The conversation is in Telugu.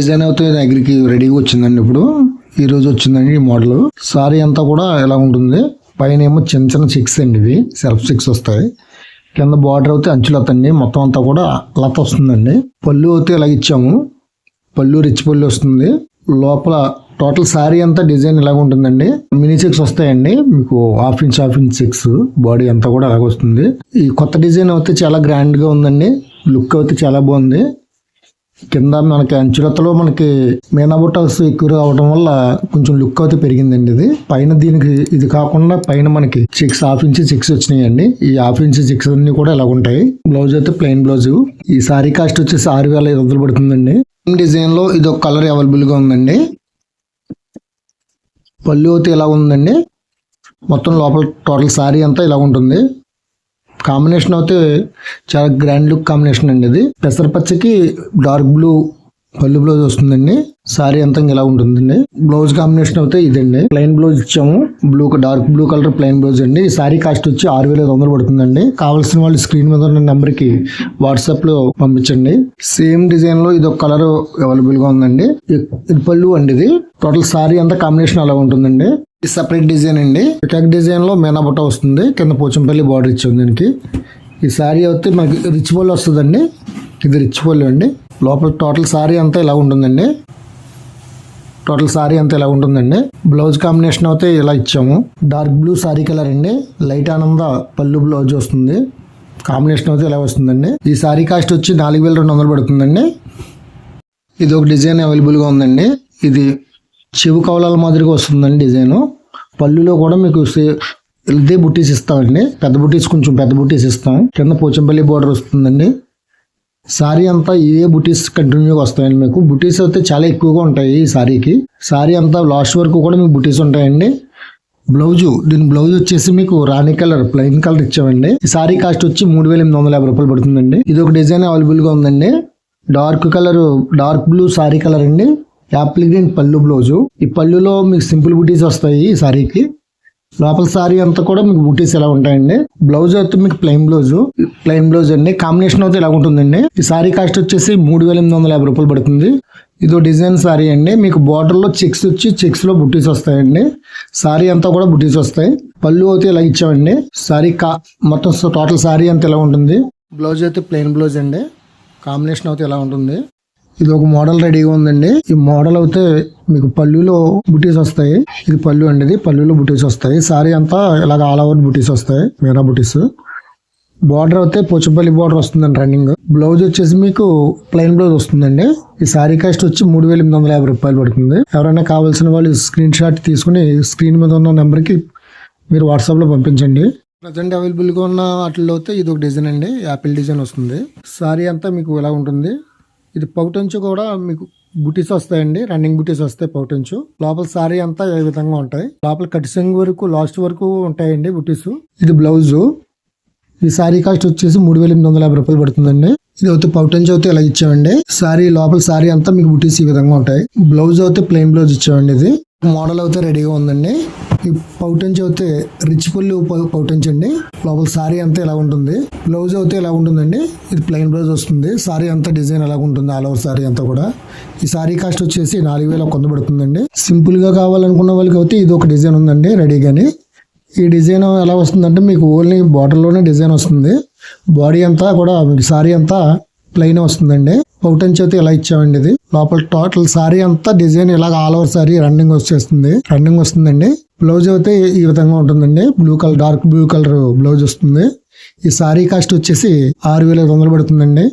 డిజైన్ అయితే దగ్గరికి రెడీగా వచ్చిందండి ఇప్పుడు. ఈ రోజు వచ్చిందండి ఈ మోడల్. సారీ అంతా కూడా ఎలా ఉంటుంది? పైన ఏమో చిన్న చిన్న చెక్స్ అండి ఇవి. సెల్ఫ్ చెక్స్ వస్తాయి. కింద బార్డర్ అయితే అంచులతండి మొత్తం అంతా కూడా లత వస్తుందండి. పళ్ళు అయితే ఇలా ఇచ్చాము. పళ్ళు రిచ్ పళ్ళు వస్తుంది. లోపల టోటల్ శారీ అంతా డిజైన్ ఇలాగ ఉంటుందండి. మినీ చెక్స్ వస్తాయండి. మీకు half inch half inch checks. Body అంతా కూడా అలాగ వస్తుంది. ఈ కొత్త డిజైన్ అయితే చాలా గ్రాండ్గా ఉందండి. లుక్ అయితే చాలా బాగుంది. కింద మనకి అంచులతలో మనకి మీనా బుట్టస్ ఎక్కువ అవడం వల్ల కొంచెం లుక్ అయితే పెరిగిందండి ఇది. పైన దీనికి ఇది కాకుండా పైన మనకి చెక్స్ హాఫ్ ఇంచ్ చెక్స్ వచ్చినాయండి. ఈ హాఫ్ ఇంచ్ చెక్స్ అన్ని కూడా ఇలా ఉంటాయి. బ్లౌజ్ అయితే ప్లెయిన్ బ్లౌజ్. ఈ సారీ కాస్ట్ వచ్చేసి ఆరు వేల ఐదు వందలు పడుతుందండి. డిజైన్లో ఇది ఒక కలర్ అవైలబుల్గా ఉందండి. పళ్ళు అయితే ఇలా ఉందండి. మొత్తం లోపల టోటల్ సారీ అంతా ఇలా ఉంటుంది. కాంబినేషన్ అయితే చాలా గ్రాండ్ లుక్ కాంబినేషన్ అండి ఇది పెసరపచ్చకి డార్క్ బ్లూ పళ్ళు బ్లౌజ్ వస్తుందండి. సారీ అంతా ఇలా ఉంటుందండి. బ్లౌజ్ కాంబినేషన్ అయితే ఇదండి. ప్లెయిన్ బ్లౌజ్ ఇచ్చాము. Blue dark blue colour plain blouse అండి. ఈ సారీ కాస్ట్ వచ్చి ఆరు వేల ఐదు వందలు పడుతుందండి. కావాల్సిన వాళ్ళు స్క్రీన్ మీద ఉన్న నెంబర్కి వాట్సాప్లో పంపించండి. సేమ్ డిజైన్లో ఇది ఒక కలర్ అవైలబుల్గా ఉందండి. ఇది పళ్ళు అండి ఇది. టోటల్ సారీ అంతా కాంబినేషన్ అలా ఉంటుందండి. సపరేట్ డిజైన్ అండి. పికాక్ డిజైన్లో వస్తుంది. కింద పోచంపల్లి బార్డర్ ఇచ్చింది దీనికి. ఈ సారీ అయితే మనకి రిచ్ పళ్ళు వస్తుందండి. ఇది రిచ్ పళ్ళు అండి. లోపల టోటల్ సారీ అంతా ఇలా ఉంటుందండి. టోటల్ సారీ అంతా ఇలా ఉంటుందండి. బ్లౌజ్ కాంబినేషన్ అయితే ఇలా ఇచ్చాము. డార్క్ బ్లూ సారీ కలర్ అండి. లైట్ ఆనంద పళ్ళు బ్లౌజ్ వస్తుంది. కాంబినేషన్ అయితే ఇలా వస్తుందండి. ఈ సారీ కాస్ట్ వచ్చి నాలుగు వేల రెండు వందలు పడుతుందండి. ఇది ఒక డిజైన్ అవైలబుల్గా ఉందండి. ఇది చెవు కవలాల మాదిరిగా వస్తుందండి డిజైను. పళ్ళులో కూడా మీకు ఇదే బుట్టీస్ ఇస్తామండి. పెద్ద బుట్టీస్ కొంచెం పెద్ద బుట్టీస్ ఇస్తాం. కింద పోచంపల్లి బోర్డర్ వస్తుందండి. సారీ అంతా ఇదే బుటీస్ కంటిన్యూగా వస్తాయండి మీకు. బుటీస్ అయితే చాలా ఎక్కువగా ఉంటాయి ఈ సారీకి. సారీ అంతా లాస్ట్ వరకు కూడా మీకు బుటీస్ ఉంటాయండి. బ్లౌజు దీని బ్లౌజ్ వచ్చేసి మీకు రాణి కలర్ ప్లెయిన్ కలర్ ఇచ్చామండి. ఈ సారీ కాస్ట్ వచ్చి మూడు వేల ఎనిమిది వందల యాభై రూపాయలు పడుతుందండి. ఇది ఒక డిజైన్ అవైలబుల్గా ఉందండి. Dark colour dark blue sari colour అండి. యాపిల్ గ్రీన్ పళ్ళు బ్లౌజు. ఈ పళ్ళులో మీకు సింపుల్ బుటీస్ వస్తాయి ఈ సారీకి. లోపల సారీ అంతా కూడా మీకు బుటీస్ ఎలా ఉంటాయండి? బ్లౌజ్ అయితే మీకు ప్లెయిన్ బ్లౌజ్. ప్లెయిన్ బ్లౌజ్ అండి. కాంబినేషన్ అయితే ఇలా ఉంటుందండి. ఈ సారీ కాస్ట్ వచ్చేసి మూడు వేల ఎనిమిది వందల యాభై రూపాయలు పడుతుంది. ఇదో డిజైన్ సారీ అండి. మీకు బార్డర్లో చెక్స్ వచ్చి చెక్స్లో బుటీస్ వస్తాయండి. సారీ అంతా కూడా బుటీస్ వస్తాయి. పళ్ళు అయితే ఇలా ఇచ్చామండి. సారీ కా మొత్తం టోటల్ సారీ అంతా ఇలా ఉంటుంది. బ్లౌజ్ అయితే ప్లెయిన్ బ్లౌజ్ అండి. కాంబినేషన్ అయితే ఇలా ఉంటుంది. ఇది ఒక మోడల్ రెడీగా ఉందండి. ఈ మోడల్ అయితే మీకు పళ్ళులో బుటీస్ వస్తాయి. ఇది పళ్ళు అండి ఇది. పళ్ళులో బుటీస్ వస్తాయి. సారీ అంతా ఇలాగ ఆల్ ఓవర్ బుటీస్ వస్తాయి. మీనా బుటీస్. బార్డర్ అయితే పోచంపల్లి బార్డర్ వస్తుందండి రన్నింగ్. బ్లౌజ్ వచ్చేసి మీకు ప్లెయిన్ బ్లౌజ్ వస్తుందండి. ఈ సారీ కాస్ట్ వచ్చి మూడు వేల ఎనిమిది వందల యాభై రూపాయలు పడుతుంది. ఎవరైనా కావాల్సిన వాళ్ళు స్క్రీన్ షాట్ తీసుకుని స్క్రీన్ మీద ఉన్న నెంబర్కి మీరు వాట్సాప్లో పంపించండి. ప్రజెంట్ అవైలబుల్గా ఉన్న వాటిల్లో అయితే ఇది ఒక డిజైన్ అండి. యాపిల్ డిజైన్ వస్తుంది. సారీ అంతా మీకు ఇలా ఉంటుంది? ఇది పౌటంచు కూడా మీకు బుటీస్ వస్తాయండి. రన్నింగ్ బుటీస్ వస్తాయి పౌటంచు. లోపల సారీ అంతా ఏ విధంగా ఉంటాయి? లోపల కటిసింగ్ వరకు లాస్ట్ వరకు ఉంటాయండి బుటీస్. ఇది బ్లౌజ్. ఈ సారీ కాస్ట్ వచ్చేసి మూడు వేల ఎనిమిది వందల యాభై రూపాయలు పడుతుందండి. ఇది అయితే పౌటంచ్ అయితే ఇలా ఇచ్చామండి. సారీ లోపల సారీ అంతా మీకు బుటీస్ ఈ విధంగా ఉంటాయి. బ్లౌజ్ అయితే ప్లెయిన్ బ్లౌజ్ ఇచ్చామండి ఇది. మోడల్ అయితే రెడీగా ఉందండి. ఈ పౌటంచ్ అయితే రిచ్ పళ్ళు పౌ- పౌటంచ్ అండి. లోపల సారీ అంతా ఇలా ఉంటుంది. బ్లౌజ్ అయితే ఇలా ఉంటుందండి. ఇది ప్లెయిన్ బ్లౌజ్ వస్తుంది. సారీ అంతా డిజైన్ ఎలా ఉంటుంది. ఆల్ ఓవర్ సారీ అంతా కూడా. ఈ సారీ కాస్ట్ వచ్చేసి నాలుగు వేల కొంత పడుతుందండి. సింపుల్గా కావాలనుకున్న వాళ్ళకి అయితే ఇది ఒక డిజైన్ ఉందండి రెడీగాని ఈ డిజైన్ ఎలా వస్తుందంటే మీకు ఓన్లీ బార్డర్లోనే డిజైన్ వస్తుంది. బాడీ అంతా కూడా మీకు సారీ అంతా ప్లెయిన్ వస్తుందండి. పౌటన్ చేతి ఇలా ఇచ్చామండి ఇది. లోపల టోటల్ సారీ అంతా డిజైన్ ఇలాగ ఆల్ ఓవర్ సారీ రన్నింగ్ వచ్చేస్తుంది. రన్నింగ్ వస్తుందండి. బ్లౌజ్ అయితే ఈ విధంగా ఉంటుందండి. Blue colour dark blue colour blouse వస్తుంది. ఈ సారీ కాస్ట్ వచ్చేసి ఆరు వేల ఐదు వందలు పడుతుందండి.